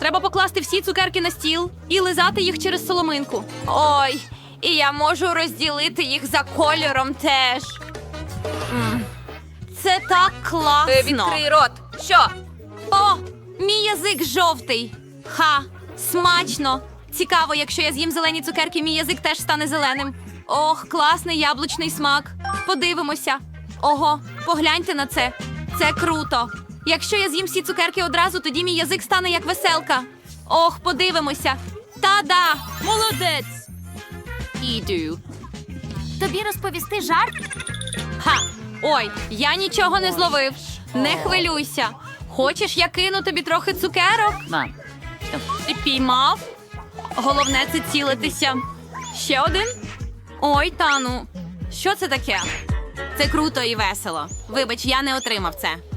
Треба покласти всі цукерки на стіл і лизати їх через соломинку. Ой, і я можу розділити їх за кольором теж. М, Це так класно. Е, Відкрий рот. Що? О, мій язик жовтий. Ха, смачно. Цікаво, якщо я з'їм зелені цукерки, мій язик теж стане зеленим. Ох, класний яблучний смак. Подивимося. Ого, погляньте на це. Це круто. Якщо я з'їм всі цукерки одразу, тоді мій язик стане як веселка. Ох, подивимося. Та-да! Молодець! Іду. Тобі розповісти жарт? Ха! Ой, я нічого не зловив. Не хвилюйся. Хочеш, я кину тобі трохи цукерок? Ти піймав? Головне це цілитися. Ще один? Ой, Тану. Що це таке? Це круто і весело. Вибач, я не отримав це.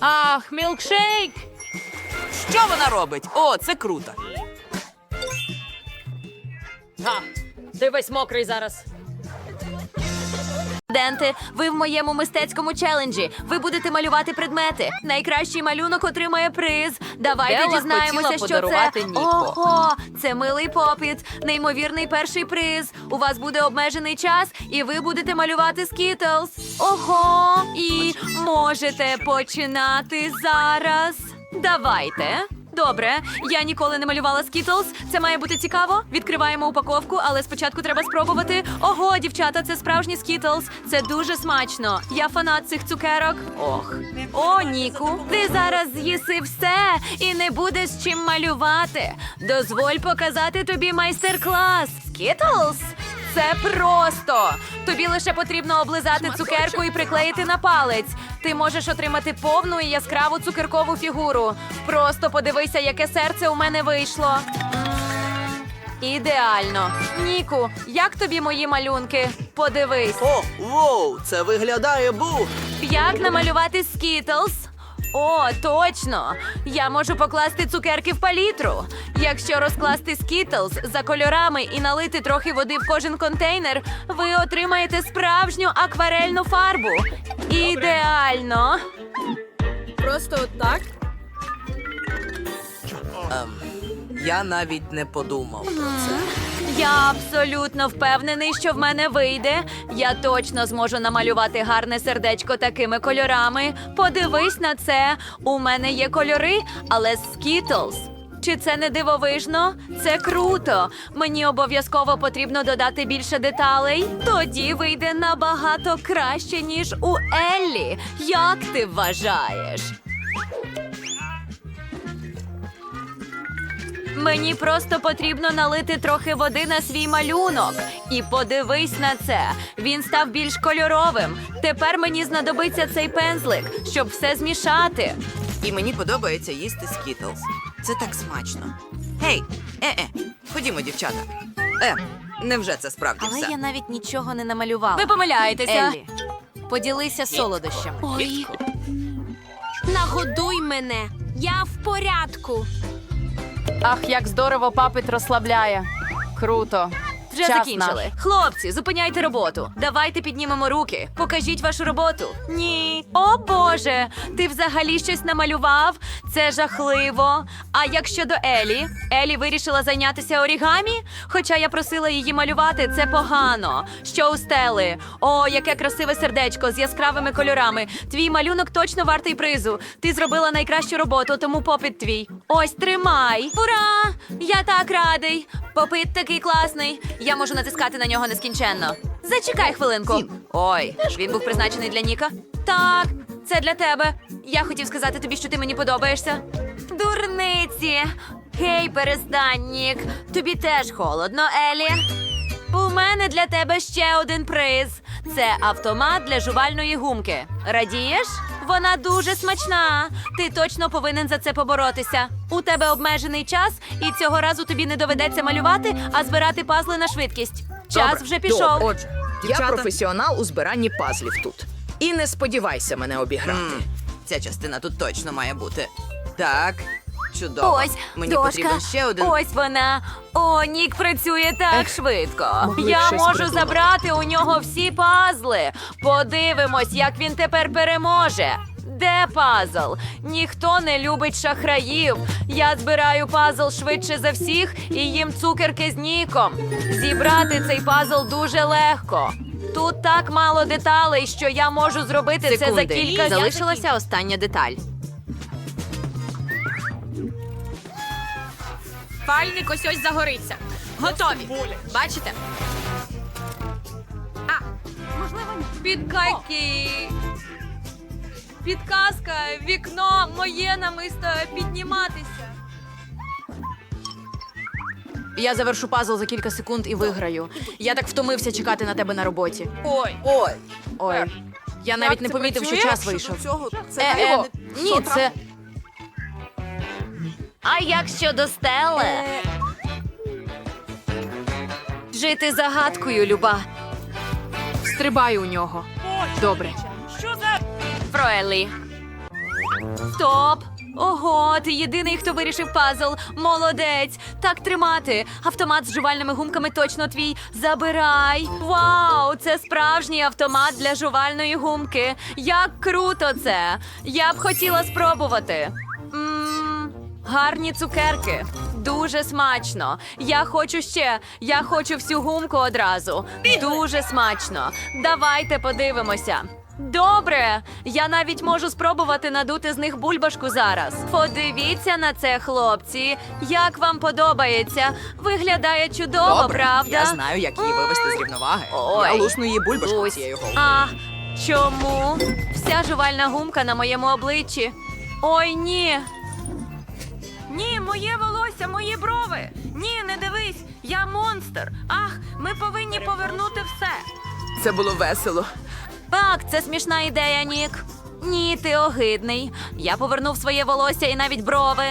Ах, мілкшейк. Що вона робить? О, це круто. Га, ти весь мокрий зараз. Студенти, ви в моєму мистецькому челенджі. Ви будете малювати предмети. Найкращий малюнок отримає приз. Давайте Белла дізнаємося, що це. Ніко. Ого, це милий попіт, неймовірний перший приз. У вас буде обмежений час, і ви будете малювати скітлз. Ого, і можете починати зараз. Давайте. Добре, я ніколи не малювала Skittles. Це має бути цікаво. Відкриваємо упаковку, але спочатку треба спробувати. Ого, дівчата, це справжні Skittles. Це дуже смачно. Я фанат цих цукерок. Ох. О, Ніку, ти зараз з'їси все і не будеш чим малювати. Дозволь показати тобі майстер-клас. Skittles? Це просто. Тобі лише потрібно облизати цукерку і приклеїти на палець. Ти можеш отримати повну і яскраву цукеркову фігуру. Просто подивися, яке серце у мене вийшло. Ідеально. Ніку, як тобі мої малюнки? Подивись. О, воу, це виглядає бу. Як намалювати Skittles? О, точно! Я можу покласти цукерки в палітру. Якщо розкласти скітлз за кольорами і налити трохи води в кожен контейнер, ви отримаєте справжню акварельну фарбу. Ідеально! Просто отак. Я навіть не подумав про це. Я абсолютно впевнений, що в мене вийде. Я точно зможу намалювати гарне сердечко такими кольорами. Подивись на це. У мене є кольори, але Skittles. Чи це не дивовижно? Це круто. Мені обов'язково потрібно додати більше деталей. Тоді вийде набагато краще, ніж у Еллі. Як ти вважаєш? Мені просто потрібно налити трохи води на свій малюнок. І подивись на це. Він став більш кольоровим. Тепер мені знадобиться цей пензлик, щоб все змішати. І мені подобається їсти скітлз. Це так смачно. Гей, е-е, ходімо, дівчата. Е, невже це справді Але все? я навіть нічого не намалювала. Ви помиляєтеся. Еллі, поділися солодощами. Ой. Нагодуй мене. Я в порядку. Ах, як здорово папит розслабляє. Круто. Вже Час закінчили. наш. Хлопці, зупиняйте роботу. Давайте піднімемо руки. Покажіть вашу роботу. Ні. О Боже, ти взагалі щось намалював? Це жахливо. А як щодо Елі? Елі вирішила зайнятися орігамі? Хоча я просила її малювати, це погано. Що у стели? О, яке красиве сердечко з яскравими кольорами. Твій малюнок точно вартий призу. Ти зробила найкращу роботу, тому попит твій. Ось тримай. Ура! Я так радий. Попит такий класний. Я можу натискати на нього нескінченно. Зачекай хвилинку. Ой, він був призначений для Ніка. Так, це для тебе. Я хотів сказати тобі, що ти мені подобаєшся. Дурниці. Гей, перестань, Нік. Тобі теж холодно, Елі. У мене для тебе ще один приз. Це автомат для жувальної гумки. Радієш? Вона дуже смачна. Ти точно повинен за це поборотися. У тебе обмежений час, і цього разу тобі не доведеться малювати, а збирати пазли на швидкість. Час Добре, вже пішов. добре. Отже, я Дівчата. професіонал у збиранні пазлів тут. І не сподівайся мене обіграти. М, Ця частина тут точно має бути. Так, чудово. Ось Мені дошка. потрібен ще один. Ось вона. О, Нік працює так швидко. могли б Я щось можу придумати. забрати у нього всі пазли. Подивимось, як він тепер переможе. Де пазл? Ніхто не любить шахраїв. Я збираю пазл швидше за всіх і їм цукерки з ніком. Зібрати цей пазл дуже легко. Тут так мало деталей, що я можу зробити це за Секунди. кілька Залишилася остання деталь. Пальник ось ось загориться. Готові. Бачите? А, Підкаки. Підказка, вікно моє намисто підніматися. Я завершу пазл за кілька секунд і виграю. Я так втомився чекати на тебе на роботі. Ой, ой. Ой. Я навіть не помітив, що час вийшов. Е, е, ні, це А як щодо стеле? Жити загадкою, Люба. стрибаю у нього. Добре. Фроелі. Стоп! Ого, ти єдиний, хто вирішив пазл. Молодець! Так тримати. Автомат з жувальними гумками точно твій. Забирай. Вау! Це справжній автомат для жувальної гумки. Як круто це! Я б хотіла спробувати. Гарні цукерки. Дуже смачно. Я хочу ще. Я хочу всю гумку одразу. Дуже смачно. Давайте подивимося. Добре, я навіть можу спробувати надути з них бульбашку зараз. Подивіться на це, хлопці. Як вам подобається? Виглядає чудово, Добре, правда? я знаю, як її вивести з рівноваги. Ой. Я лусну її бульбашку Ось. цією головою. А чому? Вся жувальна гумка на моєму обличчі. Ой, ні. Ні, моє волосся, мої брови. Ні, не дивись, я монстр. Ах, ми повинні повернути все. Це було весело. Так, це смішна ідея, Нік. Ні, ти огидний. Я повернув своє волосся і навіть брови.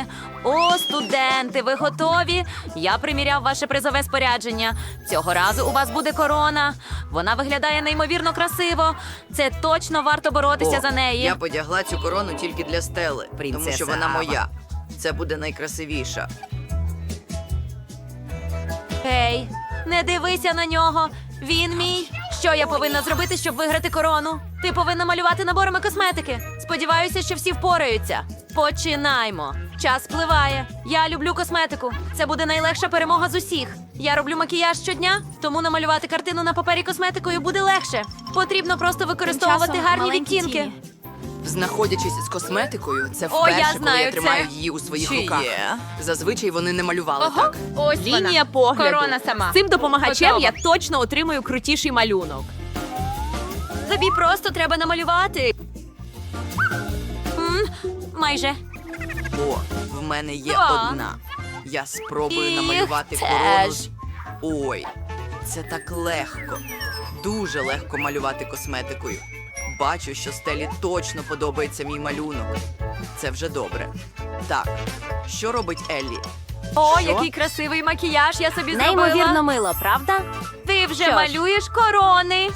О, студенти, ви готові? Я приміряв ваше призове спорядження. Цього разу у вас буде корона. Вона виглядає неймовірно красиво. Це точно варто боротися О, за неї. Я подягла цю корону тільки для стели, тому Принцеса що вона Ава. моя. Це буде найкрасивіша. Гей, не дивися на нього. Він мій. Що я повинна зробити, щоб виграти корону? Ти повинна малювати наборами косметики. Сподіваюся, що всі впораються. Починаймо. Час спливає. Я люблю косметику. Це буде найлегша перемога з усіх. Я роблю макіяж щодня, тому намалювати картину на папері косметикою буде легше. Потрібно просто використовувати часом гарні маленькі відтінки. тіні. Знаходячись з косметикою, це О, вперше, я коли знаю я це. тримаю її у своїх Чи руках. є? Зазвичай вони не малювали так. Ось Лінія погляду. Корона сама. З цим допомагачем Готово. я точно отримую крутіший малюнок. Тобі просто треба намалювати. М, майже. О, в мене є А. одна. Я спробую І намалювати теж. корону. з- Ой, це так легко. Дуже легко малювати косметикою. Бачу, що стелі точно подобається мій малюнок. Це вже добре. Так, що робить Еллі? О, Що? який красивий макіяж я собі Неймовірно мило, правда? Ти вже Що ж. малюєш корони.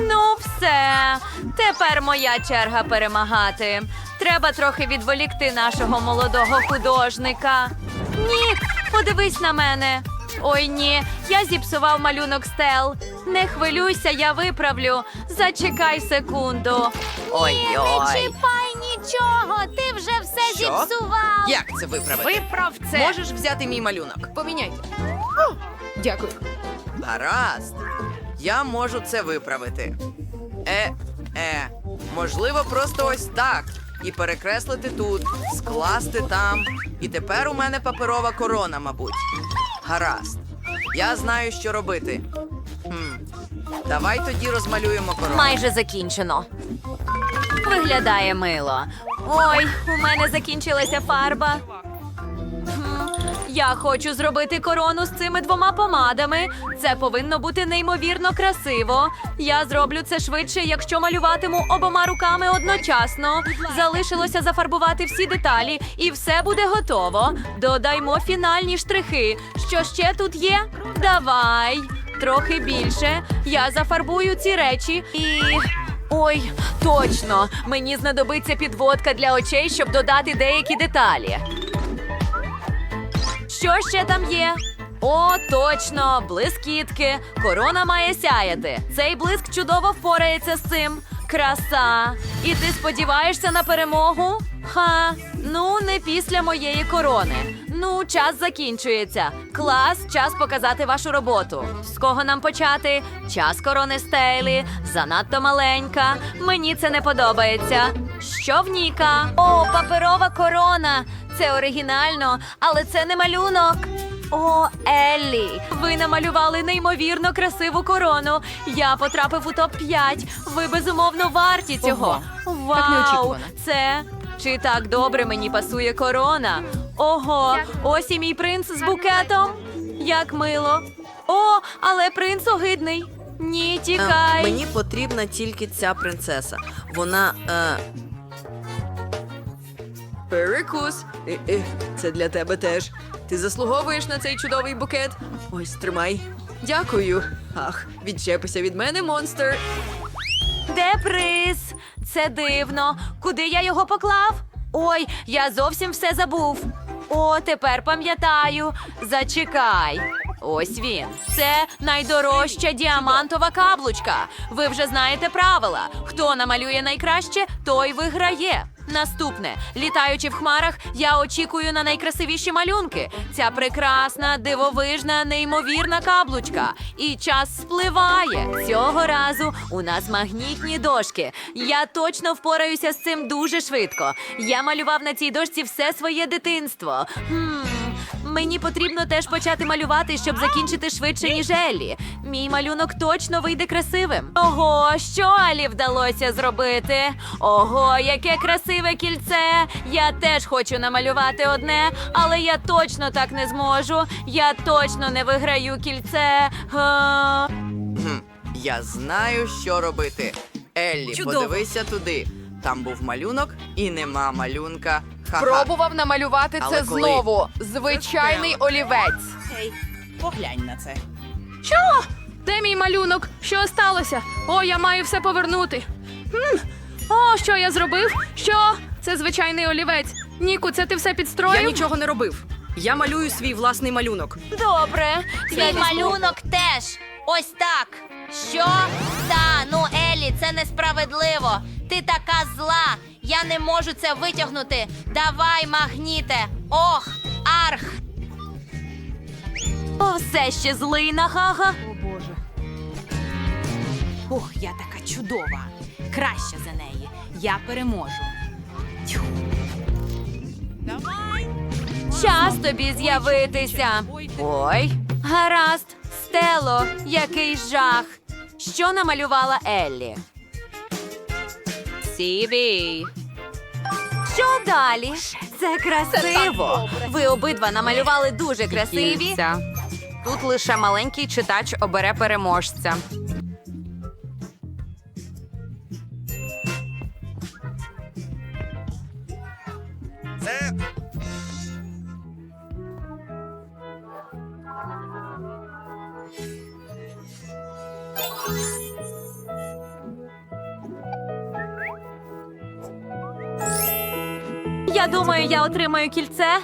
Ну, все. Тепер моя черга перемагати. Треба трохи відволікти нашого молодого художника. Ні, подивись на мене. Ой, ні, я зіпсував малюнок стел. Не хвилюйся, я виправлю. Зачекай секунду. Ой-ой. Не чіпай нічого, ти вже все Що? Як це виправити? Виправ це. Можеш взяти мій малюнок? Поміняйте. Дякую. Гаразд. Я можу це виправити. Е, е, можливо, просто ось так. І перекреслити тут, скласти там. І тепер у мене паперова корона, мабуть. Гаразд. Я знаю, що робити. Давай тоді розмалюємо корону. Майже закінчено. Виглядає мило. Ой, у мене закінчилася фарба. Я хочу зробити корону з цими двома помадами. Це повинно бути неймовірно красиво. Я зроблю це швидше, якщо малюватиму обома руками одночасно. Залишилося зафарбувати всі деталі, і все буде готово. Додаймо фінальні штрихи. Що ще тут є? Давай. Трохи більше. Я зафарбую ці речі і. Ой, точно! Мені знадобиться підводка для очей, щоб додати деякі деталі. Що ще там є? О, точно, блискітки. Корона має сяяти. Цей блиск чудово впорається з цим. Краса. І ти сподіваєшся на перемогу? Ха, ну не після моєї корони. Ну, час закінчується. Клас, час показати вашу роботу. З кого нам почати? Час корони стейлі. Занадто маленька. Мені це не подобається. Що в Ніка? О, паперова корона. Це оригінально, але це не малюнок. О, Еллі, ви намалювали неймовірно красиву корону. Я потрапив у топ 5 Ви безумовно варті цього. Вау, так неочікувано. це чи так добре мені пасує корона? Ого, ось і мій принц з букетом. Як мило. О, але принц огидний. Ні, тікай. Е, Мені потрібна тільки ця принцеса. Вона. Е... Перекус. Е, е, це для тебе теж. Ти заслуговуєш на цей чудовий букет. Ось тримай. Дякую. Ах, відчепися від мене, монстр. Де приз? Це дивно. Куди я його поклав? Ой, я зовсім все забув. О, тепер пам'ятаю. Зачекай. Ось він. Це найдорожча діамантова каблучка. Ви вже знаєте правила. Хто намалює найкраще, той виграє. Наступне, літаючи в хмарах, я очікую на найкрасивіші малюнки. Ця прекрасна, дивовижна, неймовірна каблучка. І час спливає. Цього разу у нас магнітні дошки. Я точно впораюся з цим дуже швидко. Я малював на цій дошці все своє дитинство. Хм, мені потрібно теж почати малювати, щоб закінчити швидше, ніж Еллі. Мій малюнок точно вийде красивим. Ого, що Алі вдалося зробити? Ого, яке красиве кільце! Я теж хочу намалювати одне, але я точно так не зможу. Я точно не виграю кільце. Га. Я знаю, що робити. Еллі, Чудово. подивися туди. Там був малюнок і нема малюнка. Ха-ха. Пробував намалювати Але це коли? знову. Звичайний олівець. Поглянь на це. Де мій малюнок? Що сталося? О, я маю все повернути. Хм. О, що я зробив? Що? Це звичайний олівець. Ніку, це ти все підстроїв? Я нічого не робив. Я малюю свій власний малюнок. Добре. Твій малюнок теж. Ось так. Що? Та, ну Елі, це несправедливо. Ти така зла. Я не можу це витягнути. Давай, магніте. Ох, арх. О, все ще злий на гага. Ух, я така чудова. Краща за неї. Я переможу. Час тобі з'явитися. Ой, гаразд, Стело, який жах. Що намалювала Еллі? Сібі. Що далі? Це красиво. Ви обидва намалювали дуже красиві. Тут лише маленький читач обере переможця. Думаю, я отримаю кільце.